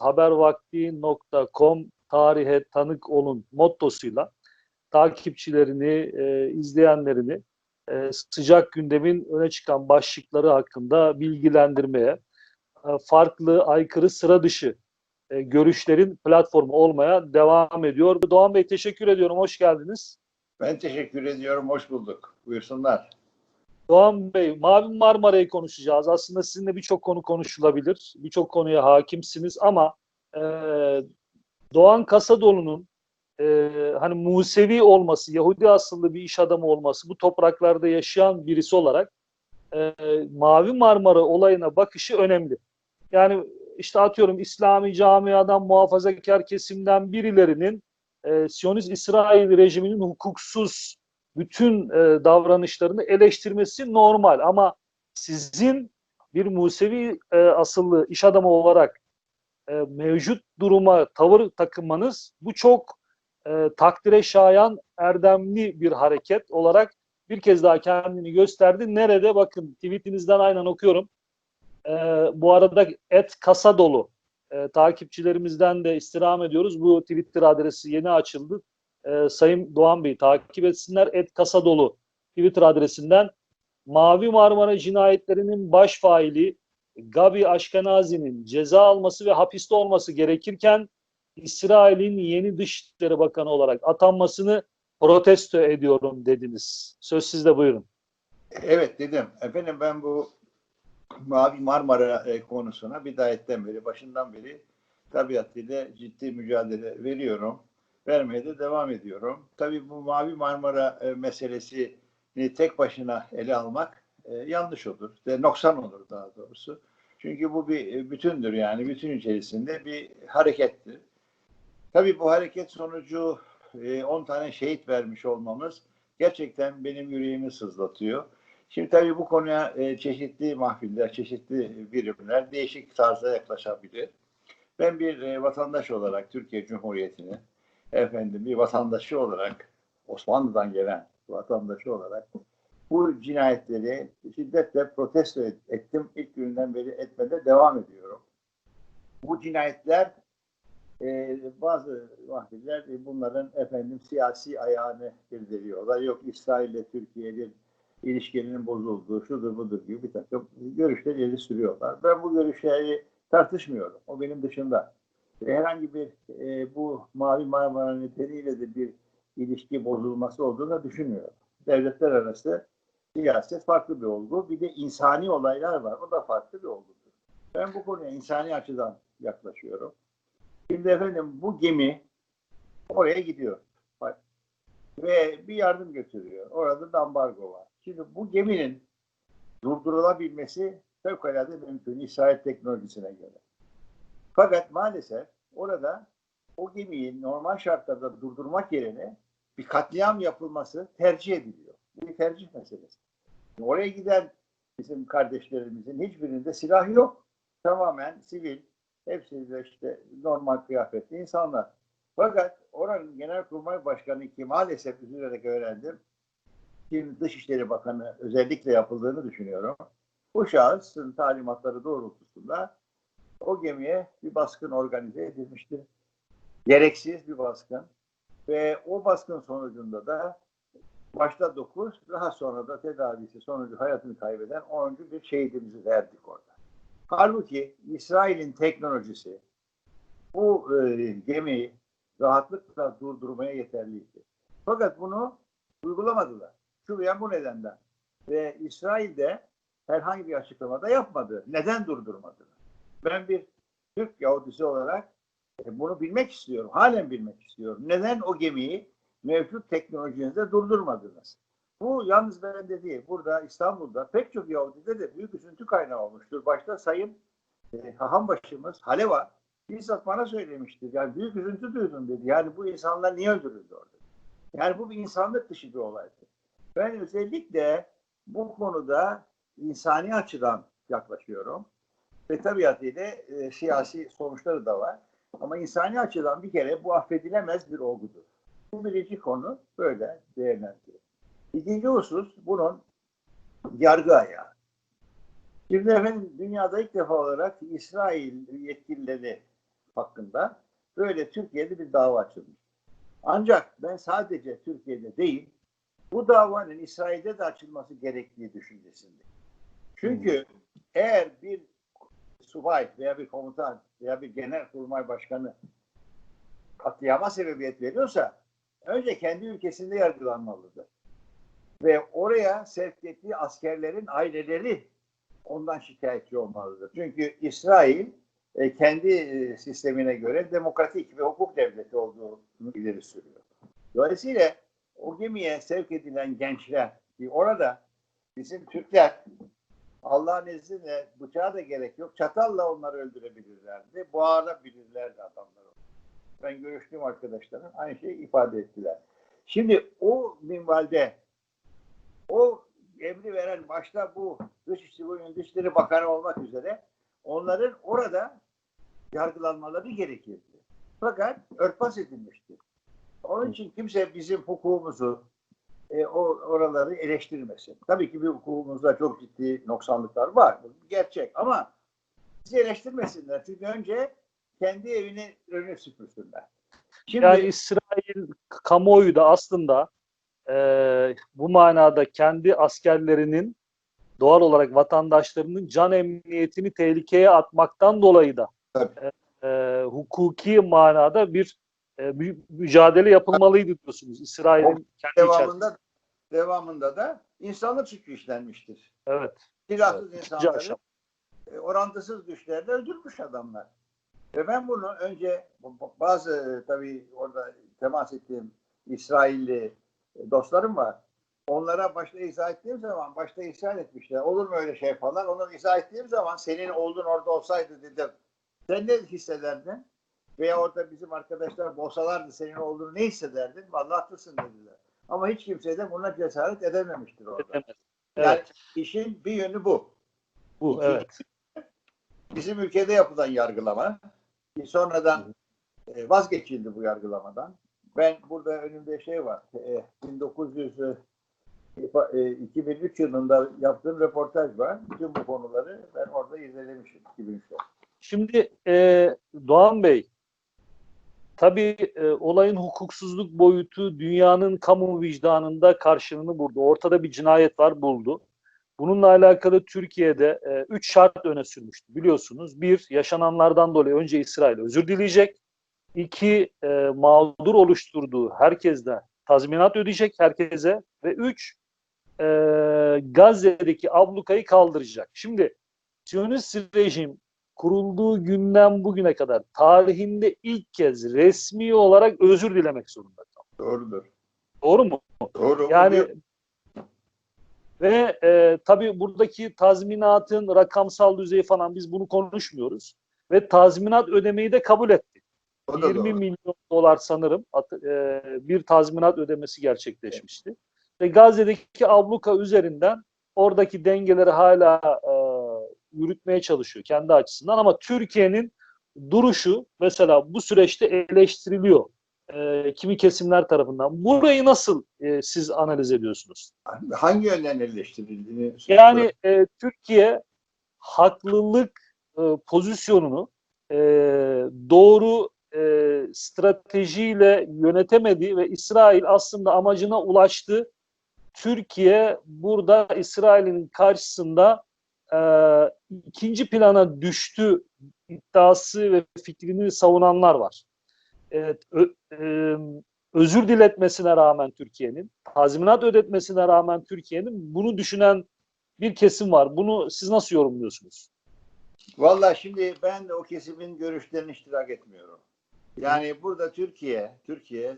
habervakti.com tarihe tanık olun mottosuyla takipçilerini, e, izleyenlerini e, sıcak gündemin öne çıkan başlıkları hakkında bilgilendirmeye, e, farklı, aykırı, sıra dışı e, görüşlerin platformu olmaya devam ediyor. Doğan Bey teşekkür ediyorum, hoş geldiniz. Ben teşekkür ediyorum, hoş bulduk. Buyursunlar. Doğan Bey, Mavi Marmara'yı konuşacağız. Aslında sizinle birçok konu konuşulabilir. Birçok konuya hakimsiniz ama e, Doğan Kasadoğlu'nun e, hani Musevi olması, Yahudi asıllı bir iş adamı olması, bu topraklarda yaşayan birisi olarak e, Mavi Marmara olayına bakışı önemli. Yani işte atıyorum İslami camiadan, muhafazakar kesimden birilerinin e, Siyonist İsrail rejiminin hukuksuz bütün e, davranışlarını eleştirmesi normal ama sizin bir Musevi e, asıllı iş adamı olarak e, mevcut duruma tavır takınmanız bu çok e, takdire şayan erdemli bir hareket olarak bir kez daha kendini gösterdi. Nerede? Bakın tweetinizden aynen okuyorum. E, bu arada et kasa dolu. E, takipçilerimizden de istirham ediyoruz. Bu Twitter adresi yeni açıldı. E, Sayın Doğan Bey takip etsinler. Et kasa dolu Twitter adresinden Mavi Marmara cinayetlerinin baş faili Gabi Aşkenazi'nin ceza alması ve hapiste olması gerekirken İsrail'in yeni Dışişleri Bakanı olarak atanmasını protesto ediyorum dediniz. Söz sizde buyurun. Evet dedim. Efendim ben bu Mavi Marmara e, konusuna bidayetten beri, başından beri tabiatıyla ciddi mücadele veriyorum. Vermeye de devam ediyorum. Tabii bu Mavi Marmara e, meselesini tek başına ele almak e, yanlış olur. De, noksan olur daha doğrusu. Çünkü bu bir bütündür yani. Bütün içerisinde bir harekettir. Tabii bu hareket sonucu 10 tane şehit vermiş olmamız gerçekten benim yüreğimi sızlatıyor. Şimdi tabii bu konuya e, çeşitli mahfiller, çeşitli birimler değişik tarzda yaklaşabilir. Ben bir e, vatandaş olarak Türkiye Cumhuriyeti'ni, efendim bir vatandaşı olarak, Osmanlı'dan gelen vatandaşı olarak bu cinayetleri şiddetle protesto ettim. İlk günden beri etmede devam ediyorum. Bu cinayetler e, bazı mahfiller bunların efendim siyasi ayağını irdeliyorlar. Yok İsrail ile Türkiye'nin ilişkilerinin bozulduğu, şudur budur gibi bir takım görüşler ileri sürüyorlar. Ben bu görüşleri tartışmıyorum. O benim dışında. Herhangi bir e, bu Mavi Marmara nedeniyle de bir ilişki bozulması olduğunu düşünmüyorum. Devletler arası siyaset farklı bir olgu. Bir de insani olaylar var. O da farklı bir olgudur. Ben bu konuya insani açıdan yaklaşıyorum. Şimdi efendim bu gemi oraya gidiyor. Ve bir yardım götürüyor. Orada da ambargo var. Şimdi bu geminin durdurulabilmesi fevkalade mümkün İsrail teknolojisine göre. Fakat maalesef orada o gemiyi normal şartlarda durdurmak yerine bir katliam yapılması tercih ediliyor. Bir tercih meselesi. Oraya giden bizim kardeşlerimizin hiçbirinde silah yok. Tamamen sivil, hepsi de işte normal kıyafetli insanlar. Fakat oranın Genelkurmay Başkanı ki maalesef üzülerek öğrendim, Şimdi Dışişleri Bakanı özellikle yapıldığını düşünüyorum. Bu şahısın talimatları doğrultusunda o gemiye bir baskın organize edilmiştir. Gereksiz bir baskın. Ve o baskın sonucunda da başta 9, daha sonra da tedavisi sonucu hayatını kaybeden 10. bir şehidimizi verdik orada. Halbuki İsrail'in teknolojisi bu e, gemiyi rahatlıkla durdurmaya yeterliydi. Fakat bunu uygulamadılar. Şu veya bu nedenden. Ve İsrail de herhangi bir açıklamada yapmadı. Neden durdurmadı? Ben bir Türk Yahudisi olarak e, bunu bilmek istiyorum. Halen bilmek istiyorum. Neden o gemiyi mevcut teknolojinizde durdurmadınız? Bu yalnız bende değil. Burada İstanbul'da pek çok Yahudi'de de büyük üzüntü kaynağı olmuştur. Başta Sayın e, Haham başımız Haleva bizzat bana söylemiştir. Yani büyük üzüntü duydum dedi. Yani bu insanlar niye öldürüldü orada? Yani bu bir insanlık dışı bir olaydı. Ben özellikle bu konuda insani açıdan yaklaşıyorum. Ve tabiatıyla e, siyasi sonuçları da var. Ama insani açıdan bir kere bu affedilemez bir olgudur. Bu birinci konu böyle değerlendiriyor. İkinci husus bunun yargı ayağı. Şimdi efendim dünyada ilk defa olarak İsrail yetkilileri hakkında böyle Türkiye'de bir dava açılmış. Ancak ben sadece Türkiye'de değil, bu davanın İsrail'de de açılması gerektiği düşüncesindeyim. Çünkü eğer bir subay veya bir komutan veya bir genel kurmay başkanı katliama sebebiyet veriyorsa önce kendi ülkesinde yargılanmalıdır. Ve oraya sevk ettiği askerlerin aileleri ondan şikayetçi olmalıdır. Çünkü İsrail e, kendi e, sistemine göre demokratik ve hukuk devleti olduğunu ileri sürüyor. Dolayısıyla o gemiye sevk edilen gençler ki orada bizim Türkler Allah'ın izniyle bıçağa da gerek yok. Çatalla onları öldürebilirlerdi. Boğarabilirlerdi adamları. Ben görüştüğüm arkadaşlarım aynı şeyi ifade ettiler. Şimdi o minvalde o emri veren başta bu Dışişleri, Dışişleri Bakanı olmak üzere onların orada yargılanmaları gerekirdi. Fakat örtbas edilmiştir. Onun için kimse bizim hukukumuzu e, o oraları eleştirmesin. Tabii ki bir hukukumuzda çok ciddi noksanlıklar var. Bu gerçek ama bizi eleştirmesinler. Çünkü önce kendi evini önüne süpürsünler. Şimdi, yani İsrail kamuoyu da aslında e, bu manada kendi askerlerinin doğal olarak vatandaşlarının can emniyetini tehlikeye atmaktan dolayı da e, e, hukuki manada bir e, mücadele yapılmalıydı diyorsunuz. İsrail'in kendi devamında içerisinde. Devamında da insanlık suçu işlenmiştir. Evet. Silahsız evet. insanları e, orantısız güçlerle öldürmüş adamlar. Ve ben bunu önce bazı tabii orada temas ettiğim İsrailli dostlarım var. Onlara başta izah ettiğim zaman başta isyan etmişler. Olur mu öyle şey falan. Onları izah ettiğim zaman senin oğlun orada olsaydı dedim. Sen ne hissederdin? Veya orada bizim arkadaşlar olsalardı senin olduğunu ne hissederdin? Vallahi haklısın dediler. Ama hiç kimse de buna cesaret edememiştir orada. Evet. Yani işin bir yönü bu. Bu evet. Bizim ülkede yapılan yargılama sonradan e, vazgeçildi bu yargılamadan. Ben burada önümde şey var. 1900 2003 yılında yaptığım röportaj var. Bütün bu konuları ben orada izlemişim 2003'te. Şimdi e, Doğan Bey, tabii e, olayın hukuksuzluk boyutu dünyanın kamu vicdanında karşılığını buldu. Ortada bir cinayet var buldu. Bununla alakalı Türkiye'de e, üç şart öne sürmüştü biliyorsunuz. Bir, yaşananlardan dolayı önce İsrail özür dileyecek. İki, e, mağdur oluşturduğu herkeste tazminat ödeyecek herkese. Ve üç, e, Gazze'deki ablukayı kaldıracak. Şimdi Siyonist rejim kurulduğu günden bugüne kadar tarihinde ilk kez resmi olarak özür dilemek zorunda kaldı. Doğrudur. Doğru mu? Doğru. Yani ve e, tabii buradaki tazminatın rakamsal düzeyi falan biz bunu konuşmuyoruz. Ve tazminat ödemeyi de kabul etti. 20 doğru. milyon dolar sanırım e, bir tazminat ödemesi gerçekleşmişti. Evet. Ve Gazze'deki abluka üzerinden oradaki dengeleri hala yürütmeye çalışıyor kendi açısından ama Türkiye'nin duruşu mesela bu süreçte eleştiriliyor e, kimi kesimler tarafından. Burayı nasıl e, siz analiz ediyorsunuz? Hangi yönden eleştirildiğini? Yani e, Türkiye haklılık e, pozisyonunu e, doğru e, stratejiyle yönetemedi ve İsrail aslında amacına ulaştı. Türkiye burada İsrail'in karşısında e, ikinci plana düştü iddiası ve fikrini savunanlar var. Evet, ö, e, özür diletmesine rağmen Türkiye'nin, tazminat ödetmesine rağmen Türkiye'nin bunu düşünen bir kesim var. Bunu siz nasıl yorumluyorsunuz? Vallahi şimdi ben o kesimin görüşlerine iştirak etmiyorum. Yani burada Türkiye, Türkiye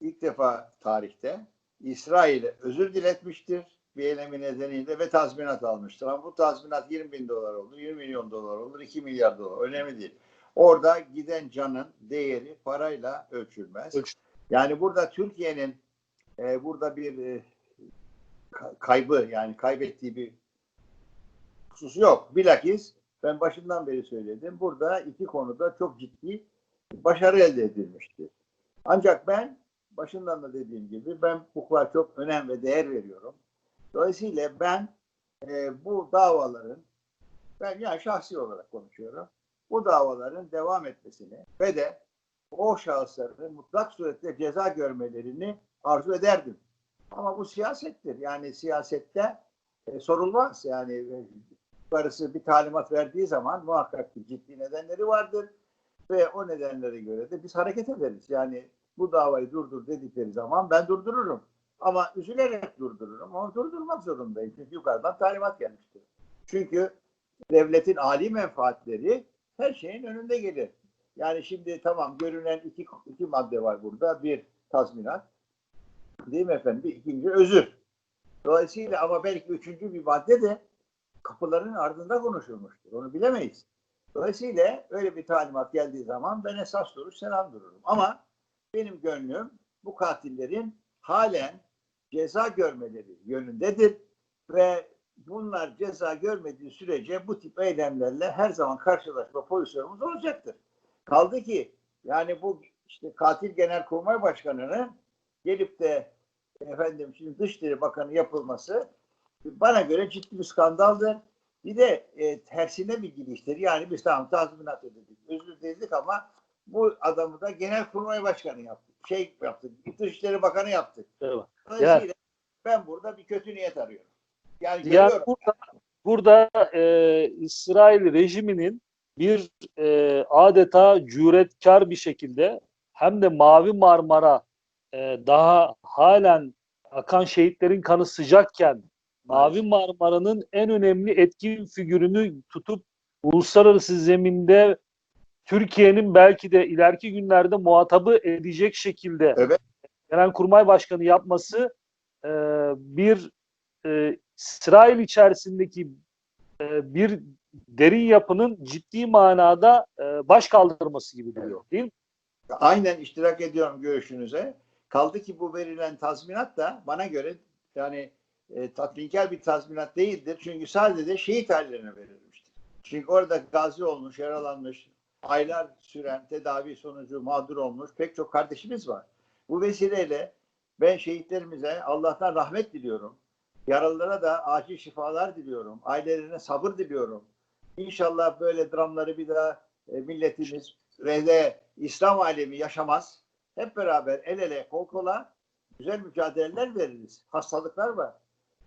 ilk defa tarihte İsrail'e özür diletmiştir bir eylemi nedeniyle ve tazminat almıştır. Ama bu tazminat 20 bin dolar olur, 20 milyon dolar olur, 2 milyar dolar. Önemli değil. Orada giden canın değeri parayla ölçülmez. Ölç. Yani burada Türkiye'nin e, burada bir e, kaybı yani kaybettiği bir husus yok. Bilakis ben başından beri söyledim. Burada iki konuda çok ciddi başarı elde edilmiştir. Ancak ben başından da dediğim gibi ben hukuka çok önem ve değer veriyorum. Dolayısıyla ben e, bu davaların ben yani şahsi olarak konuşuyorum. bu davaların devam etmesini ve de o şahısların mutlak surette ceza görmelerini arzu ederdim. Ama bu siyasettir. Yani siyasette e, sorulmaz. Yani e, yukarısı bir talimat verdiği zaman muhakkak ki ciddi nedenleri vardır ve o nedenlere göre de biz hareket ederiz. Yani bu davayı durdur dedikleri zaman ben durdururum. Ama üzülerek durdururum. Ama durdurmak zorundayım. Çünkü yukarıdan talimat gelmiştir. Çünkü devletin ali menfaatleri her şeyin önünde gelir. Yani şimdi tamam görünen iki, iki madde var burada. Bir tazminat. Değil mi efendim? Bir ikinci özür. Dolayısıyla ama belki üçüncü bir madde de kapıların ardında konuşulmuştur. Onu bilemeyiz. Dolayısıyla öyle bir talimat geldiği zaman ben esas duruş selam dururum. Ama benim gönlüm bu katillerin halen ceza görmeleri yönündedir ve bunlar ceza görmediği sürece bu tip eylemlerle her zaman karşılaşma pozisyonumuz olacaktır. Kaldı ki yani bu işte katil genelkurmay başkanının gelip de efendim şimdi Dışişleri Bakanı yapılması bana göre ciddi bir skandaldır. Bir de e, tersine bir giriştir. Yani biz tamam tazminat ödedik, özür diledik ama bu adamı da genelkurmay başkanı yaptık. Şey yaptık, Dışişleri Bakanı yaptık. Evet. Dolayısıyla ben burada bir kötü niyet arıyorum. Yani Yani burada, burada e, İsrail rejiminin bir e, adeta cüretkar bir şekilde hem de Mavi Marmara e, daha halen akan şehitlerin kanı sıcakken Mavi Marmara'nın en önemli etkin figürünü tutup uluslararası zeminde Türkiye'nin belki de ileriki günlerde muhatabı edecek şekilde Evet. Genelkurmay Başkanı yapması e, bir e, İsrail içerisindeki e, bir derin yapının ciddi manada e, baş kaldırması gibi duruyor. Değil mi? Aynen iştirak ediyorum görüşünüze. Kaldı ki bu verilen tazminat da bana göre yani e, tatminkar bir tazminat değildir. Çünkü sadece şehit ailelerine verilmiştir. Çünkü orada gazi olmuş, yaralanmış, aylar süren tedavi sonucu mağdur olmuş pek çok kardeşimiz var. Bu vesileyle ben şehitlerimize Allah'tan rahmet diliyorum. Yaralılara da acil şifalar diliyorum. Ailelerine sabır diliyorum. İnşallah böyle dramları bir daha e, milletimiz ve İslam alemi yaşamaz. Hep beraber el ele kol kola güzel mücadeleler veririz. Hastalıklar var.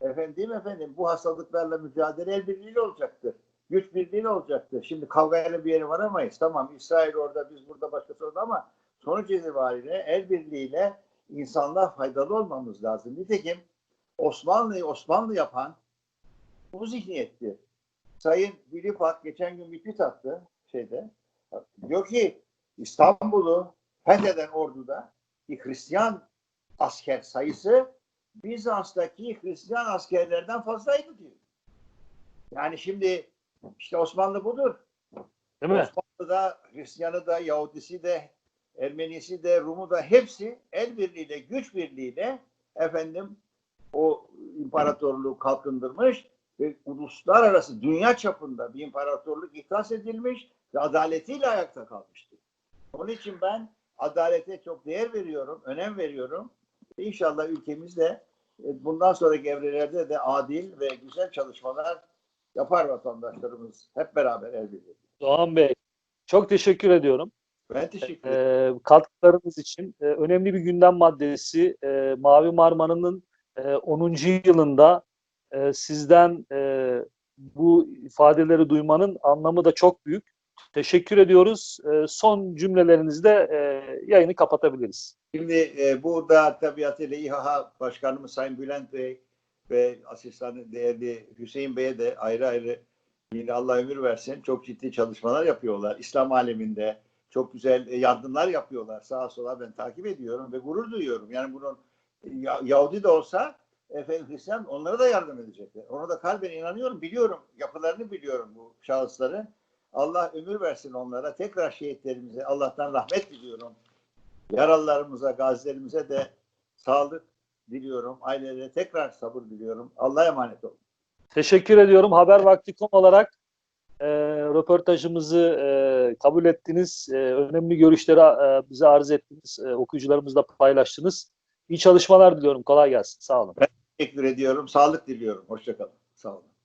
Efendim efendim bu hastalıklarla mücadele el birliğiyle olacaktır. Güç birliğiyle olacaktır. Şimdi kavgayla bir yere varamayız. Tamam İsrail orada biz burada başkası orada ama sonuç itibariyle el birliğiyle insanlığa faydalı olmamız lazım. Nitekim Osmanlı'yı Osmanlı yapan bu zihniyetti. Sayın Dilipak geçen gün bir tweet attı şeyde. Diyor ki İstanbul'u fetheden orduda bir Hristiyan asker sayısı Bizans'taki Hristiyan askerlerden fazlaydı diyor. Yani şimdi işte Osmanlı budur. Değil mi? Osmanlı'da Hristiyanı da Yahudisi de Ermenisi de Rumu da hepsi el birliğiyle güç birliğiyle efendim o imparatorluğu kalkındırmış ve uluslararası dünya çapında bir imparatorluk ihdas edilmiş ve adaletiyle ayakta kalmıştır. Onun için ben adalete çok değer veriyorum, önem veriyorum. İnşallah ülkemizde e, bundan sonraki evrelerde de adil ve güzel çalışmalar yapar vatandaşlarımız hep beraber el birliğiyle. Doğan Bey çok teşekkür ediyorum. Ben teşekkür ederim. E, katkılarınız için e, önemli bir gündem maddesi e, Mavi Marmara'nın e, 10. yılında e, sizden e, bu ifadeleri duymanın anlamı da çok büyük. Teşekkür ediyoruz. E, son cümlelerinizde e, yayını kapatabiliriz. Şimdi e, burada tabiatıyla İHA Başkanımız Sayın Bülent Bey ve asistanı değerli Hüseyin Bey'e de ayrı ayrı yine Allah ömür versin çok ciddi çalışmalar yapıyorlar. İslam aleminde çok güzel e, yardımlar yapıyorlar. Sağa sola ben takip ediyorum ve gurur duyuyorum. Yani bunun Ya- Yahudi de olsa efendim Hristiyan onlara da yardım edecekler. Ona da kalben inanıyorum. Biliyorum. Yapılarını biliyorum bu şahısların. Allah ömür versin onlara. Tekrar şehitlerimize Allah'tan rahmet diliyorum. Yaralılarımıza, gazilerimize de sağlık diliyorum. Ailelere tekrar sabır diliyorum. Allah'a emanet olun. Teşekkür ediyorum. Haber Vakti.com olarak e, röportajımızı e, kabul ettiniz. E, önemli görüşleri e, bize arz ettiniz. E, okuyucularımızla paylaştınız. İyi çalışmalar diliyorum. Kolay gelsin. Sağ olun. Teşekkür ediyorum. Sağlık diliyorum. Hoşçakalın. Sağ olun.